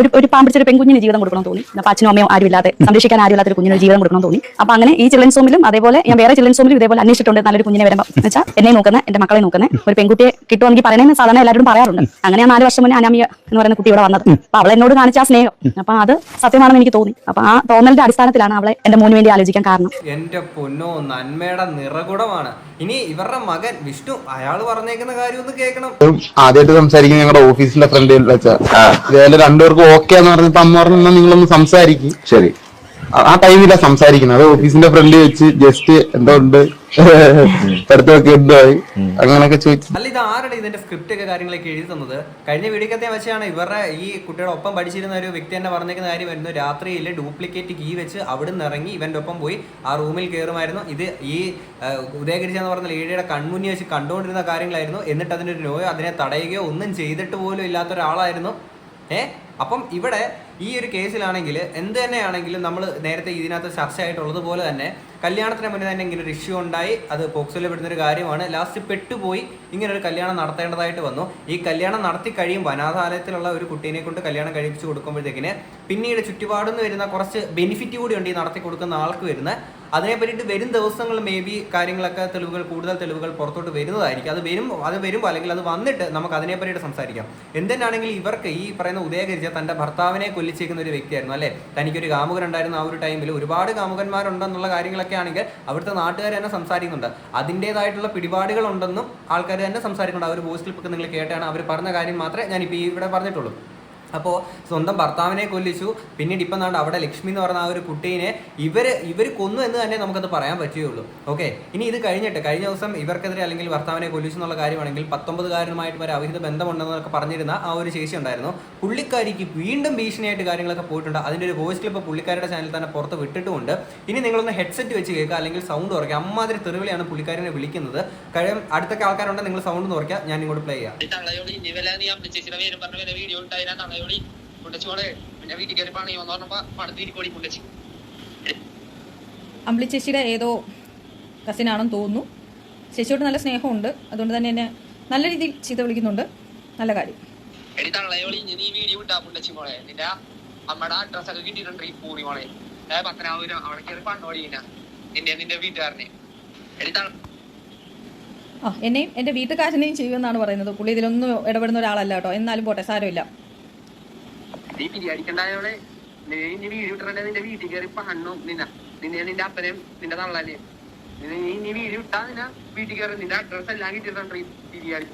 ഒരു ഒരു പാമ്പിടിച്ചൊരു പെൺകുഞ്ഞിന് ജീവിതം കൊടുക്കണം തോന്നി. അപ്പൊ അച്ഛനും അമ്മയും ആരുമില്ലാതെ സംരക്ഷിക്കാൻ ആരുമില്ലാത്ത ഒരു കുഞ്ഞിന് ഒരു ജീവിതം കൊടുക്കണം തോന്നി. അപ്പൊ അങ്ങനെ ഈ ചിൽഡ്രൻസ് ഹോമിലും അതേപോലെ ഞാൻ വേറെ ചിൽഡ്രൻസ് ഹോമിൽ ഇതേപോലെ അന്വേഷിച്ചിട്ടുണ്ട്. നല്ലൊരു കുഞ്ഞിനെ വരുമ്പോൾ എന്ന് വെച്ചാൽ എന്നെ നോക്കുന്ന എന്റെ മക്കളെ നോക്കുന്ന ഒരു പെൺകുട്ടിയെ കിട്ടുമെങ്കിൽ പറയണമെന്ന് സാധാരണ എല്ലാവരും പറയാറുണ്ട്. അങ്ങനെ നാല് വർഷം മുന്നേ അനാമിയ എന്ന് പറയുന്ന കുട്ടി ഇവിടെ വന്നത്. അപ്പൊ അവളെ എന്നോട് കാണിച്ച ആ സ്നേഹം. അപ്പൊ അത് സത്യമാണെന്ന് എനിക്ക് തോന്നി. അപ്പൊ ആ തോന്നലിന്റെ അടിസ്ഥാനത്തിലാണ് അവളെ എന്റെ മോന് വേണ്ടി ആലോചിക്കാൻ കാരണം. എന്റെ പൊന്നോ നന്മയുടെ നിറകുടമാണ്. ഇനി ഇവരുടെ മകൻ വിഷ്ണു അയാൾ പറഞ്ഞേക്കുന്ന കാര്യം ഒന്ന് കേൾക്കണം ആദ്യമായിട്ട് സംസാരിക്കുന്ന ഞങ്ങളുടെ ഓഫീസിലെ ഫ്രണ്ട് വെച്ചാൽ രണ്ടുപേർക്കും ഓക്കെ എന്ന് പറഞ്ഞപ്പോ അമ്മ പറഞ്ഞു "എന്നാ നിങ്ങളൊന്ന് സംസാരിക്കും. ശരി. ആ ടൈമില്ല സംസാരിക്കുന്നത്. ഓഫീസിന്റെ ഫ്രണ്ടിൽ വെച്ച് ജസ്റ്റ് എന്തോ ഉണ്ട്. പഠിത്തമൊക്കെ എന്തായി അങ്ങനെയൊക്കെ ചോദിച്ചു. അല്ല ഇത് ആരുടെ ഇതിന്റെ സ്ക്രിപ്റ്റ് ഒക്കെ കാര്യങ്ങളൊക്കെ എഴുതി തന്നത്? കഴിഞ്ഞ വീഡിയോക്കത്തെ വെച്ചാണ് ഇവരുടെ ഈ കുട്ടിയുടെ ഒപ്പം പഠിച്ചിരുന്ന ഒരു വ്യക്തി തന്നെ പറഞ്ഞേക്കുന്ന കാര്യമായിരുന്നു രാത്രിയിൽ ഡ്യൂപ്ലിക്കേറ്റ് കീ വെച്ച് അവിടെ നിന്ന് ഇറങ്ങി ഇവന്റെ ഒപ്പം പോയി ആ റൂമിൽ കയറുമായിരുന്നു ഇത് ഈ ഉദയഗിരിച്ച എന്ന് പറഞ്ഞ ലേഡിയുടെ കൺമുന്നി വെച്ച് കണ്ടുകൊണ്ടിരുന്ന കാര്യങ്ങളായിരുന്നു. എന്നിട്ട് അതിനൊരു നോയോ അതിനെ തടയുകയോ ഒന്നും ചെയ്തിട്ട് പോലും ഇല്ലാത്ത ഒരാളായിരുന്നു. ഏ? അപ്പം ഇവിടെ ഈ ഒരു കേസിലാണെങ്കിൽ എന്ത് തന്നെയാണെങ്കിലും നമ്മൾ നേരത്തെ ഇതിനകത്ത് ചർച്ചയായിട്ടുള്ളത് പോലെ തന്നെ കല്യാണത്തിന് മുന്നേ തന്നെ ഇങ്ങനെ ഒരു ഇഷ്യൂ ഉണ്ടായി. അത് പോക്സോയിൽ പെടുന്ന ഒരു കാര്യമാണ്. ലാസ്റ്റ് പെട്ടുപോയി ഇങ്ങനെ ഒരു കല്യാണം നടത്തേണ്ടതായിട്ട് വന്നു. ഈ കല്യാണം നടത്തി കഴിയുമ്പോൾ അനാഥാലയത്തിലുള്ള ഒരു കുട്ടീനെ കൊണ്ട് കല്യാണം കഴിപ്പിച്ച് കൊടുക്കുമ്പോഴത്തേക്കിന് പിന്നീട് ചുറ്റുപാടുന്ന് വരുന്ന കുറച്ച് ബെനിഫിറ്റ് കൂടി ഉണ്ട് ഈ നടത്തി കൊടുക്കുന്ന ആൾക്ക് വരുന്ന. അതിനെ പറ്റിയിട്ട് വരും ദിവസങ്ങൾ മേ ബി കാര്യങ്ങളൊക്കെ തെളിവുകൾ കൂടുതൽ തെളിവുകൾ പുറത്തോട്ട് വരുന്നതായിരിക്കും. അത് വരും അത് വരുമ്പോൾ അല്ലെങ്കിൽ അത് വന്നിട്ട് നമുക്ക് അതിനെ പറ്റിയിട്ട് സംസാരിക്കാം. എന്തിനാണെങ്കിൽ ഇവർക്ക് ഈ പറയുന്ന ഉദയഗിരിജ തന്റെ ഭർത്താവിനെ കൊല്ലിച്ചേക്കുന്ന ഒരു വ്യക്തിയായിരുന്നു അല്ലേ? തനിക്കൊരു കാമുകൻ ഉണ്ടായിരുന്ന ആ ഒരു ടൈമിൽ ഒരുപാട് കാമുകന്മാരുണ്ടെന്നുള്ള കാര്യങ്ങളൊക്കെ ആണെങ്കിൽ അവിടുത്തെ നാട്ടുകാർ തന്നെ സംസാരിക്കുന്നുണ്ട്. അതിന്റെതായിട്ടുള്ള പിടിപാടുകൾ ഉണ്ടെന്നും ആൾക്കാർ തന്നെ സംസാരിക്കുന്നുണ്ട്. ആ ഒരു ക്ലിപ്പൊക്കെ നിങ്ങൾ കേട്ടാണ് അവർ പറഞ്ഞ കാര്യം മാത്രമേ ഞാനിപ്പോൾ ഇവിടെ പറഞ്ഞിട്ടുള്ളൂ. അപ്പോൾ സ്വന്തം ഭർത്താവിനെ കൊല്ലിച്ചു. പിന്നീട് ഇപ്പം നാണ്ട് അവിടെ ലക്ഷ്മി എന്ന് പറഞ്ഞ ആ ഒരു കുട്ടീനെ ഇവർ ഇവർ കൊന്നു എന്ന് തന്നെ നമുക്കത് പറയാൻ പറ്റുകയുള്ളൂ. ഓക്കെ? ഇനി ഇത് കഴിഞ്ഞിട്ട് കഴിഞ്ഞ ദിവസം ഇവർക്കെതിരെ അല്ലെങ്കിൽ ഭർത്താവിനെ കൊല്ലിച്ചു എന്നുള്ള കാര്യമാണെങ്കിൽ പത്തൊമ്പതുകാരനുമായിട്ട് വരെ അവിഹിത ബന്ധമുണ്ടെന്നൊക്കെ പറഞ്ഞിരുന്ന ആ ഒരു ശേഷി ഉണ്ടായിരുന്നു. പുള്ളിക്കാരിക്ക് വീണ്ടും ഭീഷണിയായിട്ട് കാര്യങ്ങളൊക്കെ പോയിട്ടുണ്ട്. അതിന്റെ ഒരു വോയിസ് ക്ലിപ്പ് പുള്ളിക്കാരുടെ ചാനൽ തന്നെ പുറത്ത് വിട്ടിട്ടുമുണ്ട്. ഇനി നിങ്ങളൊന്ന് ഹെഡ്സെറ്റ് വെച്ച് കേൾക്കുക അല്ലെങ്കിൽ സൗണ്ട് കുറയ്ക്കുക അമ്മാതിരി തെറിവിളിയാണ് പുള്ളിക്കാരനെ വിളിക്കുന്നത്. കാര്യം അടുത്തൊക്കെ ആൾക്കാരുണ്ട് നിങ്ങൾ സൗണ്ട് കുറയ്ക്കുക ഞാൻ ഇങ്ങോട്ട് പ്ലേ ചെയ്യാം ഈ മുണ്ടച്ചോടെ പിന്നെ വീട്ടിൽ കയറി പണിയോന്ന് പറഞ്ഞപ്പോ പണത്തിരിക്കോടി മുണ്ടച്ചി. അമ്പിളി ചേച്ചിയുടെ ഏതോ കസിനാണെന്ന് തോന്നുന്നു. ചേച്ചിയോട് നല്ല സ്നേഹമുണ്ട്. അതുകൊണ്ട് തന്നെ എന്നെ നല്ല രീതിയിൽ ചീത്ത വിളിക്കുന്നുണ്ട്. നല്ല കാര്യം. എടി തള്ളയോളി ഇനി നീ വീഡിയോ ഇട്ടാ കുണ്ടച്ചി മോളെ. നിന്റെ അമ്മയുടെ അഡ്രസ് ഒക്കെ കിട്ടിയിട്ടുണ്ട് ഈ പൂണി മോളെ. ഏ പത്തനാപുരം. അവിടെ കയറി പണ്ണോടി ഇങ്ങനെ നിന്റെ നിന്റെ വീട്ടുകാരനെ. എടി തള്ള ആ എന്നെയും എന്റെ വീട്ടുകാരനെയും ചെയ്യുമെന്നാണ് പറയുന്നത്. പുള്ളി ഇതിലൊന്നും ഇടപെടുന്ന ഒരാളല്ല കേട്ടോ. എന്നാലും പോട്ടെ സാരമില്ല. നീ പിരിയാടിക്കണ്ടായോളെ നീ ഇനി വീഡിയോ ഇട്ടിട്ടുണ്ടെ നിന്റെ വീട്ടിൽ കയറി പണ്ണും നിന്ന. നിന്നെ നിന്റെ അപ്പനെയും നിന്റെ തള്ളാലേ നീ ഇനി വീഡിയോ ഇട്ടാ നിന വീട്ടിൽ കയറി നിന്റെ അഡ്രസ് എല്ലാം കിട്ടിയിട്ടുണ്ട് പിരിയാടി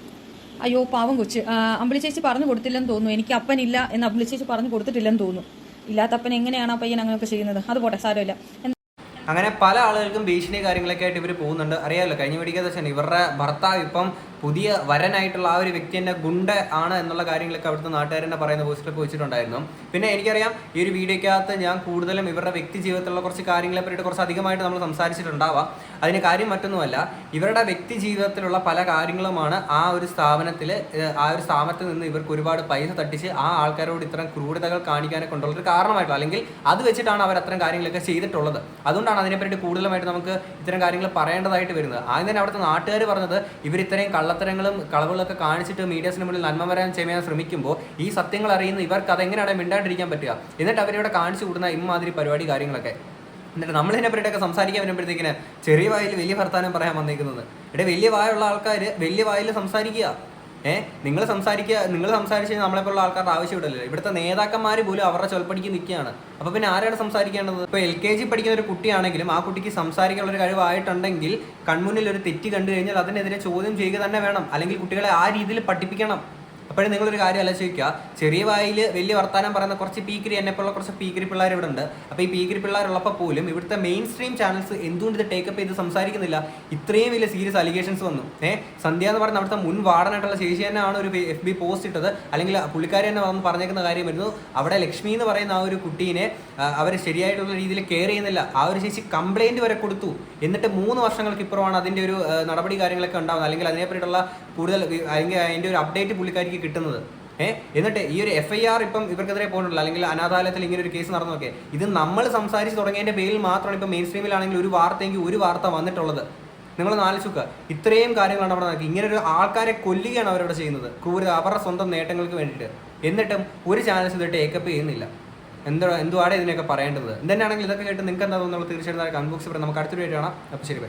അയ്യോ പാവം കൊച്ച്. അമ്പിളി ചേച്ചി പറഞ്ഞു കൊടുത്തില്ലെന്ന് തോന്നുന്നു. എനിക്ക് അപ്പൻ ഇല്ല എന്ന് അമ്പിളി ചേച്ചി പറഞ്ഞു കൊടുത്തിട്ടില്ലെന്ന് തോന്നുന്നു. ഇല്ലാത്ത അപ്പൻ എങ്ങനെയാണ് ആ പയ്യൻ അങ്ങനെയൊക്കെ ചെയ്യുന്നത്? അത് പോട്ടെ സാരമില്ല. അങ്ങനെ പല ആളുകൾക്കും ഭീഷണി കാര്യങ്ങളൊക്കെ ആയിട്ട് ഇവർ പോകുന്നുണ്ട്. അറിയാമല്ലോ കഴിഞ്ഞ വെച്ചാൽ ഇവരുടെ ഭർത്താവ് ഇപ്പം പുതിയ വരനായിട്ടുള്ള ആ ഒരു വ്യക്തി തന്നെ ഗുണ്ട ആണ് എന്നുള്ള കാര്യങ്ങളൊക്കെ അവിടുത്തെ നാട്ടുകാർ തന്നെ പറയുന്ന പോസ്റ്റൊക്കെ വെച്ചിട്ടുണ്ടായിരുന്നു. പിന്നെ എനിക്കറിയാം ഈ ഒരു വീഡിയോക്കകത്ത് ഞാൻ കൂടുതലും ഇവരുടെ വ്യക്തി ജീവിതത്തിലുള്ള കുറച്ച് കാര്യങ്ങളെ പറ്റിയിട്ട് കുറച്ച് അധികമായിട്ട് നമ്മൾ സംസാരിച്ചിട്ടുണ്ടാവാം. അതിന് കാര്യം മറ്റൊന്നുമല്ല ഇവരുടെ വ്യക്തി ജീവിതത്തിലുള്ള പല കാര്യങ്ങളുമാണ് ആ ഒരു സ്ഥാപനത്തിൽ ആ ഒരു സ്ഥാപനത്തിൽ നിന്ന് ഇവർക്ക് ഒരുപാട് പൈസ തട്ടിച്ച് ആ ആൾക്കാരോട് ഇത്തരം ക്രൂരതകൾ കാണിക്കാനൊക്കെ ഒരു കാരണമായിട്ടുള്ള അല്ലെങ്കിൽ അത് വെച്ചിട്ടാണ് അവർ അത്തരം കാര്യങ്ങളൊക്കെ ചെയ്തിട്ടുള്ളത്. അതുകൊണ്ടാണ് അതിനെപ്പറ്റി കൂടുതലായിട്ട് നമുക്ക് ഇത്തരം കാര്യങ്ങൾ പറയേണ്ടതായിട്ട് വരുന്നത്. ആദ്യം തന്നെ അവിടുത്തെ നാട്ടുകാർ പറഞ്ഞത് ഇവർ ഇത്രയും കള്ളത്തരങ്ങളും കളവുകളൊക്കെ കാണിച്ചിട്ട് മീഡിയസിന് മുന്നിൽ നന്മ വരാൻ ചെയ്യാൻ ശ്രമിക്കുമ്പോൾ ഈ സത്യങ്ങൾ അറിയുന്ന ഇവർക്ക് അതെങ്ങനെയാണ് മിണ്ടാണ്ടിരിക്കാൻ പറ്റുക? എന്നിട്ട് അവരിവിടെ കാണിച്ചു കൂടുന്ന ഇമ്മാതിരി പരിപാടി കാര്യങ്ങളൊക്കെ. എന്നിട്ട് നമ്മൾ ഇതിനെ പറ്റിയൊക്കെ സംസാരിക്കാൻ വരുമ്പോഴത്തേക്കിന് ചെറിയ വായിൽ വലിയ ഭർത്താനം പറയാൻ വന്നിരിക്കുന്നത് ഇവിടെ വലിയ വായുള്ള ആൾക്കാർ വലിയ വായിൽ സംസാരിക്കുക. ഏഹ് നിങ്ങൾ സംസാരിക്കുക നിങ്ങൾ സംസാരിച്ച് നമ്മളെപ്പോലുള്ള ആൾക്കാരുടെ ആവശ്യമില്ലല്ലോ ഇവിടുത്തെ നേതാക്കന്മാർ പോലും അവരുടെ ചൊൽപ്പടിക്ക് നിൽക്കുകയാണ് അപ്പോൾ പിന്നെ ആരാണ് സംസാരിക്കേണ്ടത്? ഇപ്പോൾ എൽ കെ ജി പഠിക്കുന്ന ഒരു കുട്ടിയാണെങ്കിലും ആ കുട്ടിക്ക് സംസാരിക്കാനുള്ള ഒരു കഴിവായിട്ടുണ്ടെങ്കിൽ കൺമുന്നിൽ ഒരു തെറ്റ് കണ്ടു കഴിഞ്ഞാൽ അതിനെതിരെ ചോദ്യം ചെയ്യുക തന്നെ വേണം. അല്ലെങ്കിൽ കുട്ടികളെ ആ രീതിയിൽ പഠിപ്പിക്കണം. അപ്പോഴും നിങ്ങളൊരു കാര്യം ആലോചിക്കുക. ചെറിയ വായിൽ വലിയ വർത്താനം പറയുന്ന കുറച്ച് പീക്കിരി എന്നെപ്പോലുള്ള കുറച്ച് പീക്കിരി പിള്ളേർ ഇവിടെ ഉണ്ട് അപ്പോൾ ഈ പീക്കിരി പിള്ളേരുള്ളപ്പോൾ പോലും ഇവിടുത്തെ മെയിൻ സ്ട്രീം ചാനൽസ് എന്തുകൊണ്ട് ഇത് ടേക്കപ്പ് ചെയ്ത് സംസാരിക്കുന്നില്ല? ഇത്രയും വലിയ സീരിയസ് അലിഗേഷൻസ് വന്നു. ഏഹ് സന്ധ്യ എന്ന് പറഞ്ഞാൽ അവിടുത്തെ മുൻ വാർഡനായിട്ടുള്ള ശേഷി തന്നെയാണ് ഒരു എഫ് ബി പോസ്റ്റ് ഇട്ടത്. അല്ലെങ്കിൽ പുള്ളിക്കാരി തന്നെ വന്ന് പറഞ്ഞേക്കുന്ന കാര്യമായിരുന്നു. അവിടെ ലക്ഷ്മി എന്ന് പറയുന്ന ആ ഒരു കുട്ടീനെ അവർ ശരിയായിട്ടുള്ള രീതിയിൽ കെയർ ചെയ്യുന്നില്ല. ആ ഒരു ചേച്ചി കംപ്ലൈന്റ് വരെ കൊടുത്തു. എന്നിട്ട് മൂന്ന് വർഷങ്ങൾക്ക് ഇപ്പുറമാണ് അതിന്റെ ഒരു നടപടി കാര്യങ്ങളൊക്കെ ഉണ്ടാകുന്നത്. അല്ലെങ്കിൽ അതിനെപ്പറ്റിയിട്ടുള്ള കൂടുതൽ അല്ലെങ്കിൽ അതിന്റെ ഒരു അപ്ഡേറ്റ് പുള്ളിക്കാരിക്ക് കിട്ടുന്നത്. ഏഹ് എന്നിട്ട് ഈ ഒരു എഫ് ഐ ആർ ഇപ്പം ഇവർക്കെതിരെ പോയിട്ടുള്ള അല്ലെങ്കിൽ അനാഥാലയത്തിൽ ഇങ്ങനെ ഒരു കേസ് നടന്നൊക്കെ ഇത് നമ്മൾ സംസാരിച്ച് തുടങ്ങിയതിന്റെ പേരിൽ മാത്രമാണ് ഇപ്പം മെയിൻ സ്ട്രീമിലാണെങ്കിൽ ഒരു വാർത്തയെങ്കിൽ ഒരു വാർത്ത വന്നിട്ടുള്ളത്. നിങ്ങൾ നാലിച്ചുക്ക ഇത്രയും കാര്യങ്ങളാണ് അവിടെ നടക്കുക ഇങ്ങനെ ഒരു ആൾക്കാരെ കൊല്ലുകയാണ് അവരവിടെ ചെയ്യുന്നത്. ക്രൂരത അവരുടെ സ്വന്തം നേട്ടങ്ങൾക്ക് വേണ്ടിയിട്ട്. എന്നിട്ടും ഒരു ചാനൽസ് ഇത് ടേക്കപ്പ് ചെയ്യുന്നില്ല. എന്തോ എന്തുവാണ് ഇതിനൊക്കെ പറയേണ്ടത്? എന്തെന്നാണെങ്കിൽ ഇതൊക്കെ കേട്ട് നിങ്ങൾക്ക് എന്താ തോന്നുന്നത് തീർച്ചയായിട്ടും കമന്റ് പറയാം. നമുക്ക് അടുത്തൊരു വീഡിയോ കാണാം. ശരി